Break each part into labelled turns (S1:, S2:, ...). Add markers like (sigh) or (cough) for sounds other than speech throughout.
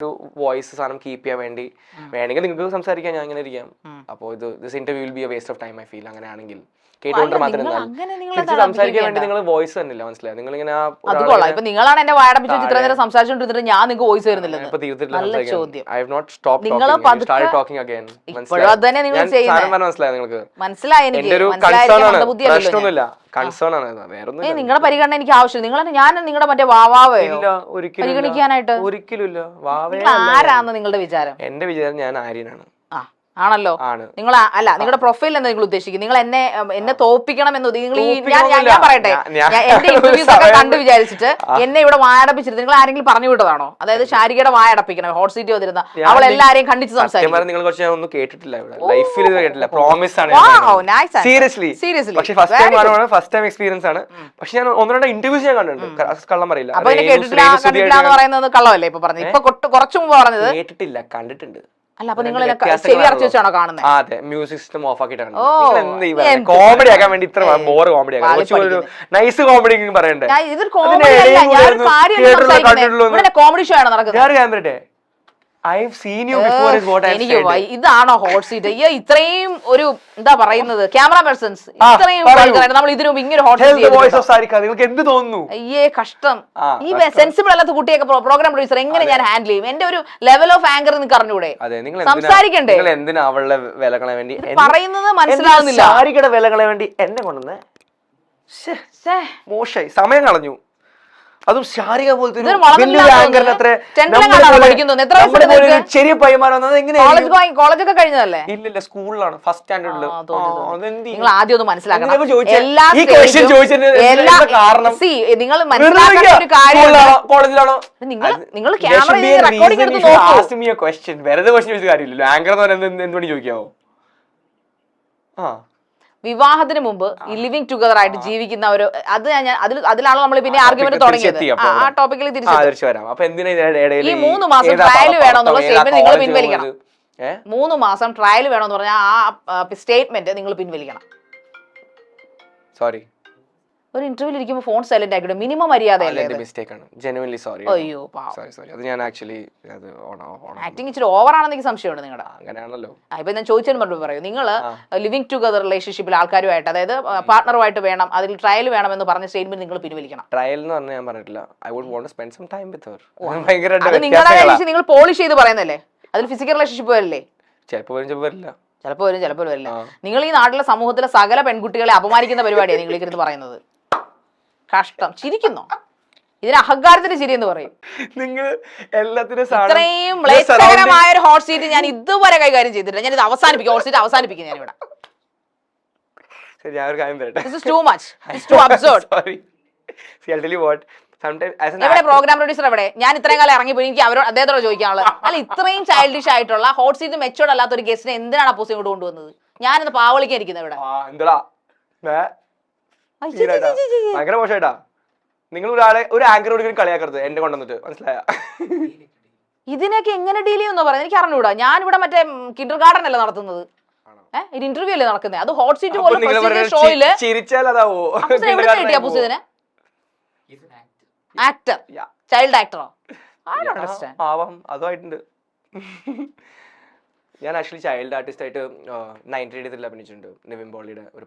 S1: ഒരു വോയിസ് സാധനം കീപ്പ് ചെയ്യാൻ വേണ്ടി. വേണമെങ്കിൽ നിങ്ങൾക്ക് സംസാരിക്കാൻ ഞാൻ ഇങ്ങനെ ഇരിക്കാം. അപ്പോൾ ഇത് this interview will be a waste of time I feel അങ്ങനെയാണെങ്കിൽ കേട്ടുകൊണ്ട് മാത്രം
S2: നിങ്ങൾ നിങ്ങൾ
S1: സംസാരിക്കാൻ വേണ്ടി? നിങ്ങൾ വോയിസ് തന്നില്ല മനസ്സിലായി? നിങ്ങൾ ഇങ്ങനെ
S2: അത് കൊള്ളാം. ഇപ്പൊ നിങ്ങളാണ് എന്റെ വായടപ്പിച്ച
S1: ചിത്രം
S2: നേരം സംസാരിച്ചോണ്ടിരുന്നിട്ട് ഞാൻ നിങ്ങൾക്ക് വോയിസ് വരുന്നില്ല
S1: ഇപ്പൊ തീർത്തിട്ടില്ല
S2: നിങ്ങൾ
S1: talking. I
S2: പതുക്കെ-
S1: started talking again.
S2: ഇപ്പോഴും
S1: മനസ്സിലായോ?
S2: നിങ്ങൾ
S1: ഞാൻ
S2: ചെയ്യുന്നെ.
S1: സാധനം പറഞ്ഞത് മനസ്സിലായോ നിങ്ങൾക്ക്?
S2: മനസ്സിലായി എനിക്ക്.
S1: പ്രശ്നമൊന്നുമില്ല. കൺസേൺ ആണ്. വേറെ ഒന്നുമില്ല
S2: നിങ്ങളുടെ പരിഗണന എനിക്ക് ആവശ്യം നിങ്ങൾ ഞാൻ നിങ്ങളുടെ മറ്റേ വാവാവയോ?
S1: ഇല്ല.
S2: പരിഗണിക്കാനായിട്ട്?
S1: ഒരിക്കലും
S2: ആരാന്ന് നിങ്ങളുടെ വിചാരം?
S1: എന്റെ വിചാരം ഞാൻ ആര്യനാണ്.
S2: ആണല്ലോ? നിങ്ങൾ അല്ല നിങ്ങളുടെ പ്രൊഫൈൽ എന്താ നിങ്ങൾ ഉദ്ദേശിക്കുന്നത്? നിങ്ങൾ എന്നെ എന്നെ തോപ്പിക്കണം എന്ന് നിങ്ങൾ ഞാൻ പറയട്ടെ. എന്റെ ഇന്റർവ്യൂസ് ഒക്കെ കണ്ട് വിചാരിച്ചിട്ട് എന്നെ ഇവിടെ വായടപ്പിച്ചിട്ട് നിങ്ങൾ ആരെങ്കിലും പറഞ്ഞു വിട്ടതാണോ? അതായത് ശാരികയുടെ വായടപ്പിക്കണം ഹോട്ട് സീറ്റ് വന്നിരുന്ന അവൾ എല്ലാരെയും
S1: കണ്ടിച്ച്
S2: സംസാരിക്കും.
S1: കേട്ടിട്ടില്ല ലൈഫിൽ കേട്ടില്ല പ്രോമിസ് ആണ്. സീരിയസ്ലി. പക്ഷെ first time first time experience ആണ്. പക്ഷെ ഞാൻ ഒന്ന് രണ്ട് ഇന്റർവ്യൂസ് ഞാൻ കണ്ടിട്ടുണ്ട്. കള്ളം പറയില്ല.
S2: കേട്ടിട്ടില്ല എന്ന് പറയുന്നത് കള്ളമല്ലേ ഇപ്പൊ പറഞ്ഞത്? ഇപ്പൊ കുറച്ചു മുമ്പ് പറഞ്ഞത്?
S1: കേട്ടിട്ടില്ല കണ്ടിട്ടുണ്ട്.
S2: അല്ല അപ്പൊ നിങ്ങൾ ചെവി അടച്ചു വെച്ചാണോ കാണുന്നത്
S1: അതെ. മ്യൂസിക് സിസ്റ്റം ഓഫ് ആക്കിയിട്ടാണ് കോമഡി ആക്കാൻ വേണ്ടി ഇത്ര ബോർ കോമഡി നൈസ് കോമഡി പറയണ്ടേ?
S2: കോമഡി ഷോ ആണ് നടക്കുന്നത്. എനിക്ക് വൈ- ഇതാണോ ഹോട്ട് സീറ്റ് അയ്യോ ഇത്രയും ഒരു എന്താ പറയുന്നത്? ക്യാമറ പേഴ്സൺസ്
S1: ആ,
S2: ഇത്രയും
S1: പറയൂ.
S2: നമ്മൾ ഇതിനു മുമ്പ് ഇങ്ങനെ ഹോട്ട് സീറ്റ്
S1: of സാരിക നിങ്ങൾക്ക് എന്ത് തോന്നുന്നു?
S2: അയ്യേ കഷ്ടം.
S1: ആ,
S2: ഈ സെൻസിബിൾ അല്ലാത്ത കുട്ടിയൊക്കെ പ്രോഗ്രാം പ്രൊഡ്യൂസർ എങ്ങനെ ഞാൻ ഹാൻഡിൽ ചെയ്യും? എന്റെ ഒരു ലെവൽ ഓഫ് ആങ്കർ നിങ്ങൾക്ക് അറിഞ്ഞൂടെ?
S1: അതെ നിങ്ങൾ എന്തിനാ-
S2: സംസാരിക്കണ്ടേ?
S1: നിങ്ങൾ എന്തിനാ അവളുടെ വിലകളെ വേണ്ടി?
S2: പറയുന്നത് മനസ്സിലാവുന്നില്ല.
S1: എന്തിനാ സാരികയുടെ വില വേണ്ടി എന്നെ കൊണ്ടുവന്ന്? ശ്ശേ. മോശമായി സമയം കളഞ്ഞു. അതും ശാരിക പോലത്തെ? ചെറിയ പയ്യന്മാർ വന്നത്
S2: കോളേജ്
S1: എങ്ങനെയായിരിക്കും
S2: പോയി കോളേജൊക്കെ കഴിഞ്ഞതല്ലേ?
S1: ഇല്ലില്ല സ്കൂളിലാണ് ഫസ്റ്റ്
S2: സ്റ്റാൻഡേർഡിൽ ആദ്യം ഒന്ന് മനസ്സിലാക്കണം. നിങ്ങൾ
S1: കോളേജിലാണോ
S2: നിങ്ങൾ നിങ്ങൾ
S1: ക്യാമറയിൽ
S2: ക്യാമറ റെക്കോർഡിംഗ് എടുത്ത് നോക്കൂ.
S1: വെറുതെ ക്വസ്റ്റ്യൻ ചോദിച്ച കാര്യമില്ലല്ലോ. ആങ്കർ എന്ന് പറയുന്നത് എന്ത് എന്തുകൊണ്ട് ചോദിക്കാവോ? ആ.
S2: വിവാഹത്തിന് മുമ്പ് ഈ ലിവിങ് ടുഗദർ ആയിട്ട് ജീവിക്കുന്ന ഒരു അത് ഞാൻ അതിൽ അതിലാണ് നമ്മൾ പിന്നെ ആർഗ്യുമെന്റ് തുടങ്ങിയത്. ആ, ടോപ്പിക്കിൽ തിരിച്ചു
S1: വരാം. അപ്പൊ എന്തിനാ
S2: ഈ മൂന്ന് മാസം
S1: ട്രയൽ
S2: വേണമെന്നുള്ള
S1: ഏതാ
S2: നിങ്ങൾ പിൻവലിക്കണം. മൂന്ന് മാസം ട്രയൽ വേണമെന്ന് പറഞ്ഞാൽ ആ സ്റ്റേറ്റ്മെന്റ് നിങ്ങൾ പിൻവലിക്കണം.
S1: സോറി
S2: ഒരു ഇന്റർവ്യൂവിൽ ഇരിക്കുമ്പോൾ ഫോൺ സൈലന്റ് ആക്കിയിട്ട് മിനിമം അത്?
S1: മിസ്റ്റേക്ക് ആണ്. ജെനുവൻലി സോറി
S2: അയ്യോ
S1: സോറി സോറി അത് ഞാൻ ആക്ച്വലി
S2: ആക്ടിങ് ഇച്ചിരി ഓവർ ആണെന്ന് എനിക്ക് സംശയമുണ്ട് നിങ്ങളുടെ
S1: അങ്ങനെയാണല്ലോ.
S2: ഇപ്പൊ ഞാൻ ചോദിച്ചതിന് മറുപടി പറയൂ. നിങ്ങൾ ലിവിങ് ടുഗദർ റിലേഷൻഷിപ്പിൽ ആൾക്കാരുമായിട്ട് അതായത് പാർട്ണറുമായിട്ട് വേണം അതിൽ ട്രയൽ വേണം എന്ന് പറഞ്ഞ സ്റ്റേറ്റ്മെന്റ് നിങ്ങൾ പിൻവലിക്കണം.
S1: ട്രയൽ എന്ന് പറഞ്ഞാൽ ഞാൻ പറഞ്ഞിട്ടില്ല. I would want spend some time with her
S2: അത് നിങ്ങളുടെ. നിങ്ങൾ പോളിഷ് ചെയ്ത് പറയുന്നല്ലേ അതിൽ ഫിസിക്കൽ റിലേഷൻഷിപ്പ് വരില്ലേ?
S1: ചിലപ്പോൾ വരും ചിലപ്പോൾ വരില്ല.
S2: ചിലപ്പോൾ വരും ചിലപ്പോൾ വരില്ല. നിങ്ങൾ ഈ നാട്ടിലെ സമൂഹത്തിലെ സകല പെൺകുട്ടികളെ അപമാനിക്കുന്ന പരിപാടിയാണ് നിങ്ങൾ ഇരുന്ന് പറയുന്നത്. കഷ്ടം. ചിരിക്കുന്നു. ഇതിന് അഹങ്കാരത്തിന്റെ ചിരി എന്ന് പറയും.
S1: നിങ്ങൾ എല്ലാത്തിനും
S2: ഇത്രയും മ്ലേച്ഛകരമായ ഒരു ഹോട്ട് സീറ്റ് ഞാൻ ഇതുവരെ കൈകാര്യം ചെയ്തിട്ടില്ല. ഞാൻ ഇത് അവസാനിപ്പിക്കും. ഹോട്ട് സീറ്റ് അവസാനിപ്പിക്കും ഞാൻ ഇവിടെ
S1: ഞാൻ ഒരു കാര്യം പറയട്ടെ.
S2: This is too much too absurd
S1: sorry an
S2: എവിടെ
S1: actor-
S2: പ്രോഗ്രാം പ്രൊഡ്യൂസർ എവിടെ? ഞാൻ ഇത്രയും കാലം ഇറങ്ങി ഇറങ്ങിപ്പോയി. എനിക്ക് അവരോട് അദ്ദേഹത്തോട് ചോദിക്കാനുള്ളത്. അല്ല ഇത്രയും ചൈൽഡിഷ് ആയിട്ടുള്ള ഹോട്ട് സീറ്റ് മെച്ചോർഡ് അല്ലാത്ത ഒരു ഗസ്റ്റിനെ എന്തിനാണ് അപ്പോസ് ഇങ്ങോട്ട് കൊണ്ടുവന്നത്? ഞാനിന്ന് പാവളിക്കാൻ ഇരിക്കുന്നത് ഇവിടെ.
S1: ഭയങ്കര മോശമായിട്ടാ നിങ്ങൾ ഒരാളെ ഒരു ആങ്കർ ഒരിക്കലും കളിയാക്കരുത് എന്റെ കൊണ്ടുവന്നിട്ട്. മനസ്സിലായ?
S2: ഇതിനൊക്കെ എങ്ങനെ ഡീൽ ചെയ്യുമെന്ന് പറയാം എനിക്ക് അറിഞ്ഞൂടാ. ഞാൻ ഇവിടെ മറ്റേ കിൻഡർ ഗാർഡൻ അല്ലേ നടത്തുന്നത്? ഇന്റർവ്യൂ അല്ലേ നടക്കുന്നത് അത് ഹോട്ട് സീറ്റ് പോലെ ഷോയിൽ ആക്ടർ. ചൈൽഡ് ആക്ടറോ
S1: ആവാം. അതുമായിട്ടുണ്ട് (laughs) ഞാൻ ആക്ച്വലി ചൈൽഡ് ആർട്ടിസ്റ്റ് ആയിട്ട് നയന്റി എയ്റ്റിൽ അഭിനയിച്ചിട്ടുണ്ട് നിവിൻ ബോളിയുടെ ഒരു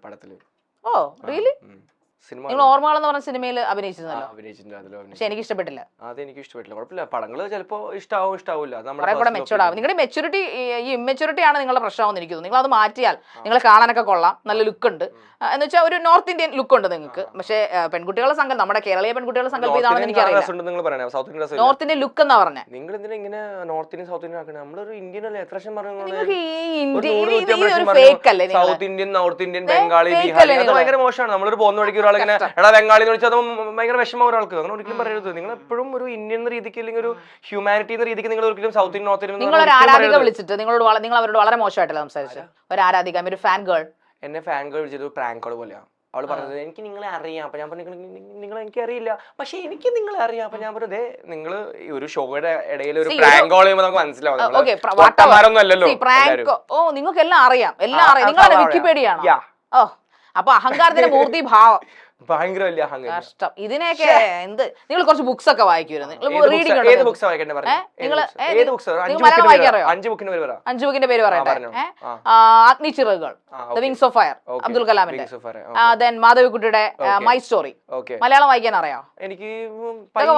S1: Oh,
S2: really? Mm.
S1: സിനിമ
S2: നിങ്ങൾ ഓർമ്മകളെന്ന് പറഞ്ഞ സിനിമയിൽ അഭിനയിച്ചിരുന്നല്ലോ.
S1: അഭിനയിച്ചിട്ടുണ്ട്. അതിൽ
S2: പക്ഷെ എനിക്ക് ഇഷ്ടപ്പെട്ടില്ല.
S1: അത് എനിക്ക് ഇഷ്ടപ്പെട്ടില്ല. കുഴപ്പമില്ല. പടങ്ങൾ ചിലപ്പോ ഇഷ്ടാവും ഇഷ്ടാവില്ല. നമ്മുടെ
S2: കൂടെ മെച്ചൂർഡ് ആവും. നിങ്ങളുടെ മെച്ചൂരിറ്റി ഈ ഇമ്മെച്ചൂരിറ്റി ആണ് നിങ്ങളുടെ പ്രശ്നമെന്ന് ഇരിക്കുന്നത് നിങ്ങൾ അത് മാറ്റിയാൽ നിങ്ങൾ കാണാനൊക്കെ കൊള്ളാം. നല്ല ലുക്ക് ഉണ്ട്. എന്ന് വെച്ചാൽ ഒരു നോർത്ത് ഇന്ത്യൻ ലുക്ക് ഉണ്ട് നിങ്ങൾക്ക്. പക്ഷേ പെൺകുട്ടികളുടെ സങ്കല്പം നമ്മുടെ കേരളീയ പെൺകുട്ടികളുടെ
S1: സംഘം
S2: ഇതാണെന്ന്
S1: എനിക്ക്
S2: എനിക്കറിയില്ല.
S1: നിങ്ങൾ പറയണേ? South Indian
S2: North Indian look എന്നാ പറഞ്ഞത്
S1: നിങ്ങൾ എന്തിനാ ഇങ്ങനെ നോർത്ത് ഇന്ത്യൻ സൗത്ത് ഇന്ത്യൻ ആക്കണേ? നമ്മളൊരു ഇന്ത്യൻ അല്ലേ? എത്ര
S2: നിങ്ങൾക്ക് ഈ ഇന്ത്യ ഫേക്ക് അല്ലേ
S1: South Indian North Indian Bengali
S2: നിങ്ങൾ?
S1: ഭയങ്കര മോശമാണ്. നമ്മളൊരു പോകുന്ന വഴിക്ക് ഒരാൾ ഇങ്ങനെ എടാ ബംഗാളി എന്ന് വിളിച്ചാൽ ഭയങ്കര വിഷമം ഒരാൾക്ക്. അങ്ങനെ ഒരിക്കലും പറയരുത്. നിങ്ങൾ എപ്പോഴും ഒരു ഇന്ത്യൻ എന്ന രീതിക്ക് അല്ലെങ്കിൽ ഒരു ഹ്യൂമാനിറ്റി എന്ന രീതിക്ക് നിങ്ങൾ ഒരിക്കലും സൗത്ത് ഇന്ത്യൻ നോർത്ത് ഇന്ത്യൻ
S2: നിങ്ങൾ ഒരു ആരാധിക വിളിച്ചിട്ട് നിങ്ങളോട് നിങ്ങൾ അവരോട് വളരെ മോശമായിട്ടല്ല സംസാരിച്ചു ഒരു ആരാധിക ഒരു ഫാൻ ഗേൾ
S1: എന്നെ ഫാൻ ഗേൾ വിളിച്ചത് പ്രാങ്ക് കോൾ പോലെയാണ് അവൾ പറഞ്ഞത് എനിക്ക് നിങ്ങളെ അറിയാം. അപ്പൊ ഞാൻ പറഞ്ഞു നിങ്ങൾ എനിക്ക് അറിയില്ല. പക്ഷെ എനിക്ക് നിങ്ങളെ അറിയാം. അപ്പൊ ഞാൻ പറഞ്ഞത് നിങ്ങൾ ഒരു ഷോയുടെ ഇടയിൽ ഒരു പ്രാങ്ക് കോൾ ചെയ്യുമ്പോൾ നമുക്ക് മനസ്സിലാവും. അല്ലല്ലോ
S2: ഓ നിങ്ങൾക്ക് എല്ലാം അറിയാം. എല്ലാം അറിയാം നിങ്ങളെ വിക്കിപീഡിയ ആണോ? ഓ. അപ്പൊ അഹങ്കാരത്തിന്റെ മൂർത്തി ഭാവം
S1: ഭയങ്കര വലിയ അഹങ്കാരം
S2: കഷ്ടം. ഇതിനെയൊക്കെ എന്ത്? നിങ്ങൾ കുറച്ച് ബുക്സ് ഒക്കെ വായിക്കുമായിരുന്നു. നിങ്ങൾ റീഡിംഗ്
S1: ഏത് ബുക്സ് വായിക്കണ്ടേ പറഞ്ഞു?
S2: നിങ്ങൾ
S1: ഏത് ബുക്സ് അഞ്ച്
S2: മലയാളം
S1: ബുക്കിന്
S2: വായിക്കാറിയോ?
S1: അഞ്ച് ബുക്കിന് പേര് പറ.
S2: അഞ്ചു ബുക്കിന്റെ പേര് Agnichirakukal the. Wings of fire. Abdul കലാമിന്റെ. ദെൻ മാധവിക്കുട്ടിയുടെ മൈ സ്റ്റോറി. മലയാളം വായിക്കാൻ അറിയാം?
S1: എനിക്ക്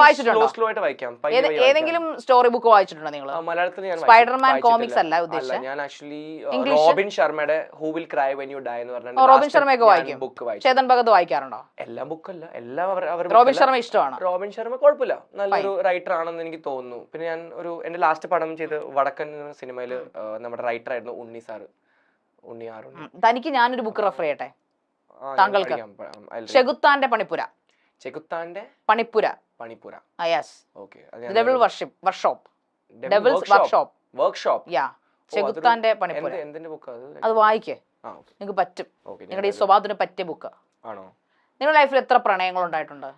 S2: വായിച്ചിട്ടുണ്ടോ?
S1: വായിക്കാം. വായിക്കാം.
S2: ഏതെങ്കിലും സ്റ്റോറി ബുക്ക് വായിച്ചിട്ടുണ്ടോ നിങ്ങൾ?
S1: മലയാളത്തിൽ ഞാൻ
S2: സ്പൈഡർമാൻ കോമിക്സ് അല്ല ഉദ്ദേശിച്ചത്?
S1: ഞാൻ ആക്ച്വലി റോബിൻ ശർമ്മയുടെ who will cry when you die എന്ന്
S2: റോബിൻ ശർമ്മയൊക്കെ വായിക്കും.
S1: ബുക്ക് വായിച്ചു.
S2: ചേതൻ ഭഗത് വായിക്കാറുണ്ടോ?
S1: എല്ലാ ബുക്കല്ല എല്ലാം അവർ അവർ
S2: റോബിൻ ശർമ്മ ഇഷ്ടമാണ്?
S1: റോബിൻ ശർമ്മ കുഴപ്പമില്ല. നല്ലൊരു റൈറ്റർ ആണെന്ന് എനിക്ക് തോന്നുന്നു. പിന്നെ ഞാൻ ഒരു എന്റെ ലാസ്റ്റ് പടം ചെയ്ത് വടക്കൻ സിനിമയിൽ നമ്മുടെ റൈറ്റർ ആയിരുന്നു ഉണ്ണി സാറ് ഉണ്ണി ആർ.
S2: തനിക്ക് ഞാനൊരു ബുക്ക് റെഫർ ചെയ്യട്ടെ? താങ്കൾക്ക്? ഷെഗുത്താന്റെ പണിപ്പുര.
S1: ചെകുത്താന്റെ
S2: പണിപ്പുര.
S1: പണിപ്പുര.
S2: Yes
S1: okay.
S2: Devil worship workshop devil's workshop
S1: workshop
S2: yeah ചെകുത്താന്റെ പണിപ്പുര.
S1: എന്തിന്റെ ബുക്ക് അത്?
S2: വായിക്കേ. നിങ്ങൾക്ക് പറ്റും. നിങ്ങളുടെ ഈ സ്വഭാവത്തിന് പറ്റിയ ബുക്ക്
S1: ആണോ?
S2: നിങ്ങളുടെ ലൈഫിൽ എത്ര പ്രണയങ്ങൾ ഉണ്ടായിട്ടുണ്ട്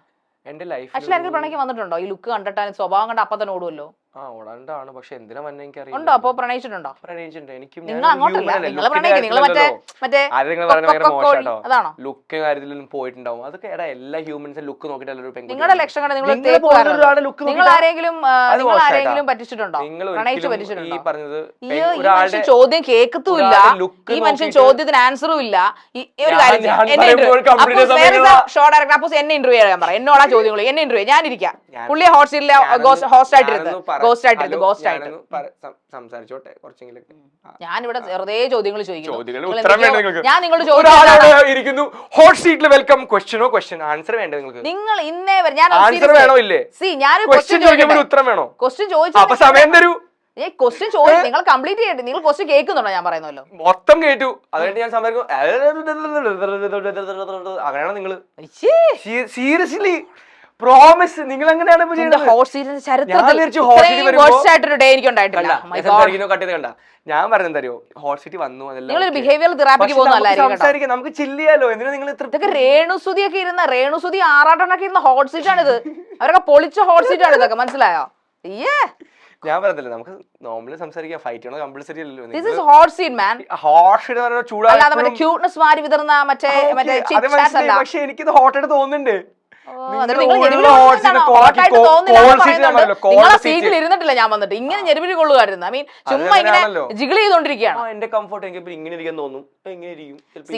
S1: എന്റെ ലൈഫ്
S2: ആക്ച്വലി എനിക്ക് പ്രണയം വന്നിട്ടുണ്ടോ? ഈ ലുക്ക് കണ്ടിട്ടാണ് സ്വഭാവം കണ്ട അപ്പം തന്നെ ഓടുമല്ലോ
S1: ആ ഉടണ്ടാണ് പക്ഷെ എന്തിനാ വന്നെ എനിക്കറിയാം
S2: ഉണ്ടോ? അപ്പോ പ്രണയിച്ചിട്ടുണ്ടോ?
S1: പ്രണയിച്ചിട്ടുണ്ട്. എനിക്കും
S2: നിങ്ങൾ അങ്ങോട്ടല്ല നിങ്ങൾ പ്രണയിക്കും. നിങ്ങൾ മറ്റേ മറ്റേ
S1: അത് നിങ്ങൾ പറയുന്നത് ഭയങ്കര
S2: കൊക്കക്കോഴി,
S1: മോശാട്ടോ.
S2: അതാണോ?
S1: ലുക്ക് കാര്യത്തിലൊന്നും പോയിട്ടുണ്ടാവും. അതൊക്കെ എടാ എല്ലാ ഹ്യൂമൻസും ലുക്ക് നോക്കിയിട്ടല്ല ഒരു
S2: നിങ്ങളുടെ കണ്ട് നിങ്ങൾ കയറരുത്. നിങ്ങൾ ആരെങ്കിലും നിങ്ങൾ ആരെങ്കിലും പറ്റിച്ചിട്ടുണ്ടോ?
S1: നിങ്ങൾ
S2: പ്രണയിച്ച് പറ്റിച്ചിട്ടുണ്ടോ?
S1: ഈ പറഞ്ഞത് ഒരാളുടെ
S2: ചോദ്യം കേൾക്കത്തുമില്ല ഈ മനുഷ്യൻ ചോദ്യത്തിന് ആൻസറും ഇല്ല. ഒരു കാര്യം ചെയ്യാം.
S1: ഞാൻ
S2: എന്നെ ഇന്റർവ്യൂ ചെയ്യാൻ പറ എന്നോടാ ചോദ്യങ്ങൾ എന്നെ ഇന്റർവ്യൂ ഞാനിരിക്കാം. പുള്ളിയെ ഹോട്ട് സീറ്റിലെ ഹോസ്റ്റ് ആയിട്ടിരുന്നത് ഗോസ്റ്റ്
S1: ആയിട്ട്
S2: ഗോസ്റ്റ് ആയിട്ട്
S1: സംസാരിച്ചോട്ടെ കുറച്ചെങ്കിലും ഞാൻ
S2: ഇവിടെ വെറുതെ ചോദ്യങ്ങൾ ചോദിക്കുന്നു ഞാൻ നിങ്ങളോട് ചോദിച്ചു
S1: ഇരിക്കുന്നു ഹോട്ട് സീറ്റിൽ വെൽക്കം ക്വസ്റ്റ്യനോ ക്വസ്റ്റ്യൻ ആൻസർ വേണ്ടേ നിങ്ങൾക്ക്
S2: നിങ്ങൾ ഇന്നേ വരെ ഞാൻ
S1: ആൻസർ വേണോ ഇല്ലേ
S2: സി ഞാൻ
S1: ക്വസ്റ്റ്യൻ ചോദിക്കുമ്പോൾ ഉത്തരം വേണോ
S2: ക്വസ്റ്റ്യൻ
S1: അപ്പൊ സമയം
S2: ചോദിച്ചു
S1: തരൂ
S2: ഏ ക്വസ്റ്റ്യൻ ചോദിച്ചു നിങ്ങൾ കംപ്ലീറ്റ് ചെയ്യട്ടെ നിങ്ങൾ ക്വസ്റ്റ്യൻ കേൾക്കുന്നുണ്ടോ ഞാൻ പറയുന്നല്ലോ
S1: മൊത്തം കേട്ടു അതുകൊണ്ട് ഞാൻ സംസാരിക്കും അങ്ങനെയാണോ നിങ്ങൾ സീരിയസ്ലി പ്രോമിസ് നിങ്ങൾ എങ്ങനെയാണ്
S2: ഹോട്ട് സീറ്റിന്റെ ചരിത്രത്തിൽ ഡേ എനിക്ക് ഉണ്ടായിട്ടില്ല
S1: ഞാൻ ഞാൻ പറഞ്ഞെന്തറിയോ ഹോട്ട് സിറ്റി വന്നു പക്ഷെ സംസാരിക്കാം നമുക്ക് ചില്ലിയാലോ എന്തിനാ നിങ്ങൾ
S2: ഇതൊക്കെ രേണുസുതി ഒക്കെ ഇരുന്ന രേണുസുതി ആറാട്ടണൊക്കെ ഇരുന്ന ഹോട്ട് സീറ്റ് ആണിത്. അവരൊക്കെ പൊളിച്ച ഹോട്ട് സീറ്റ് ആണ് ഇതൊക്കെ മനസ്സിലായോ? അയ്യേ.
S1: ഞാൻ പറഞ്ഞില്ല നമുക്ക് നോർമലി സംസാരിക്കാം ഫൈറ്റ് ചെയ്യണോ കമ്പൽസറി അല്ലല്ലോ
S2: this is hot seat man
S1: hot sheet പറഞ്ഞ
S2: അല്ലാതെ മറ്റേ
S1: ചൂടാ
S2: ക്യൂട്ട്നെസ് മാരി വിതർന്ന മറ്റേ മറ്റേ
S1: അത്
S2: ചാറ്റ് അല്ല.
S1: മനസ്സിലായി
S2: എനിക്ക്
S1: ഇത് എനിക്കിത് ഹോട്ടായിട്ട് തോന്നുന്നുണ്ട്. നിങ്ങൾ
S2: സീറ്റിൽ ഇരുന്നിട്ടില്ല ഞാൻ വന്നിട്ട്. ഇങ്ങനെ ഞെരുവിൽ കൊള്ളുമായിരുന്നു ഐ മീൻ ചുമ്മാ ഇങ്ങനെ. ജിഗിൾ ചെയ്തോണ്ടിരിക്കുകയാണ്.
S1: എന്റെ കംഫർട്ട് എനിക്ക് ഇങ്ങനെ ഇരിക്കാൻ തോന്നും. ഇങ്ങനെ ഇരിക്കും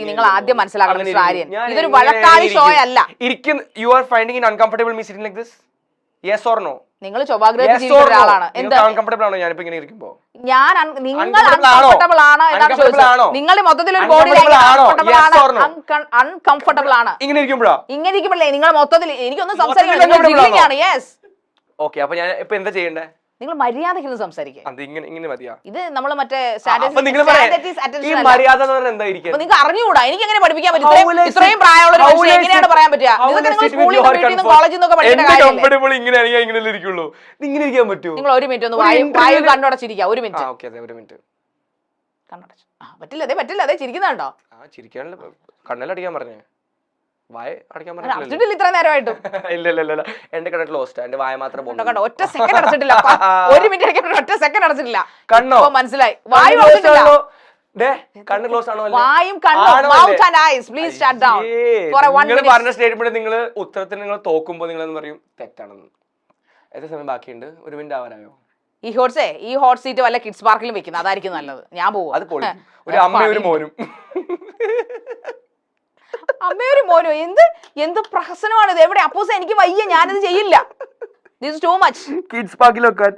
S2: നിങ്ങൾ ആദ്യം മനസ്സിലാക്കണം
S1: ഇരിക്കും. ഞാൻ
S2: ഇതൊരു വഴക്കാളി
S1: ഇരിക്കും?
S2: അല്ല.
S1: ഇരിക്കുന്ന you are finding in uncomfortable me sitting like this yes or no
S2: നിങ്ങൾ ചൊവ്വാഗ്രഹത്തിൽ ജീവിക്കുന്ന ഒരാളാണ്. എന്ത്? ഞാൻ നിങ്ങൾ
S1: ആണോ?
S2: എന്നാണ് ചോദിച്ചത്? നിങ്ങൾ മൊത്തത്തിൽ ഒരു ബോഡി? അൺകംഫർട്ടബിൾ ആണ്?
S1: ഇങ്ങനെ ഇരിക്കുമ്പോഴാ?
S2: ഇങ്ങനെ ഇരിക്കുമ്പോഴേ നിങ്ങൾ മൊത്തത്തിൽ എനിക്കൊന്നും
S1: മൊത്തത്തിൽ
S2: സംസാരിക്കാൻ യെസ്
S1: ഓക്കെ അപ്പൊ ഞാൻ ഇപ്പൊ എന്താ ചെയ്യണ്ടേ?
S2: നിങ്ങൾ മര്യാദയ്ക്ക് സംസാരിക്കുക ഇത് നമ്മൾ മറ്റേ നിങ്ങൾക്ക് അറിഞ്ഞുകൂടാ? എനിക്ക് എങ്ങനെ പഠിപ്പിക്കാൻ പറ്റും? ഇത്രയും- പ്രായമുള്ള എങ്ങനെയാണ് പറയാൻ പറ്റുക? നിങ്ങൾ? കോളേജിൽ നിന്നൊക്കെ ഒരു മിനിറ്റ് ഒന്ന് കണ്ണടച്ചിരിക്കുക. ഒരു മിനിറ്റ് കണ്ണടച്ചു. പറ്റില്ല അതെ പറ്റില്ല അതെ ചിരിക്കുന്നുണ്ടോ?
S1: ആ ചിരിക്കാനുള്ള കണ്ണലടിക്കാൻ പറഞ്ഞേ. വായ അടയ്ക്കാൻ
S2: ഇത്ര നേരമായിട്ടും. (laughs)
S1: ഇല്ല ഇല്ല ഇല്ല ഇല്ല. എന്റെ കണ്ണിൽ ലോസ്റ്റ് എന്റെ വായ മാത്രം
S2: ഒറ്റ സെക്കൻഡ് അടച്ചിട്ടില്ല. (laughs) ഒരു മിനിറ്റ് ഒറ്റ സെക്കൻഡ് അടച്ചിട്ടില്ല.
S1: കണ്ണോ?
S2: മനസ്സിലായി. വായു
S1: കണ്ണ് ക്ലോസ് ആണോ?
S2: വായും പ്ലീസ് ഷട്ട് ഡൗൺ
S1: നിങ്ങൾ പറഞ്ഞ സ്റ്റേറ്റ്മെന്റ് നിങ്ങൾ ഉത്തരത്തിന് നിങ്ങൾ തോക്കുമ്പോ നിങ്ങൾ എന്ന് പറയും? തെറ്റാണെന്ന്. എത്ര സമയം ബാക്കിയുണ്ട്? ഒരു മിനിറ്റ് ആവാനായോ?
S2: ഈ ഹോട്ട്സേ ഈ ഹോട്ട് സീറ്റ് വല്ല കിഡ്സ് പാർക്കിലും വെക്കുന്നത്. അതായിരിക്കും നല്ലത്. ഞാൻ പോകും
S1: അത് പോലും (laughs) ഒരു അമ്മയും ഒരു മോനും.
S2: അമ്മയൊരു മോനോ എന്ത് എന്ത് പ്രഹസനമാണ് ഇത്? എവിടെ? അപ്പോസ് എനിക്ക് വയ്യ ഞാനത് ചെയ്യില്ല. ദിസ് ടു മച്ച്
S1: കിഡ്സ് പാർക്കിൽ വെക്കാൻ.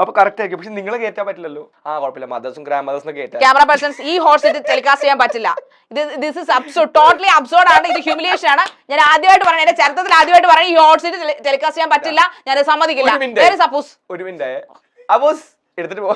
S1: അപ്പൊ കറക്റ്റ് ആയിരിക്കും. പക്ഷെ നിങ്ങളെ കയറ്റാൻ പറ്റില്ലല്ലോ. ആ കുഴപ്പമില്ല. മദേഴ്സും ഗ്രാൻഡ് മദേഴ്സും കയറ്റാം
S2: ക്യാമറ പേഴ്സൺസ് ഈ ഹോട്ട് സീറ്റ് ടെലികാസ്റ്റ് ചെയ്യാൻ പറ്റില്ല. ഇത് this is absurd totally absurd ആണ്. ഇത് ഹ്യൂമിലിയേഷൻ ആണ്. ഞാൻ ആദ്യമായിട്ട് എന്റെ ചരിത്രത്തിൽ ആദ്യമായിട്ട് ഈ ഹോട്ട് സീറ്റ് ടെലികാസ്റ്റ് ചെയ്യാൻ പറ്റില്ല. ഞാൻ സമ്മതിക്കില്ല. സപ്പോസ്
S1: ഒരു മിനിറ്റ് അബോസ് എടുത്തിട്ട് പോ.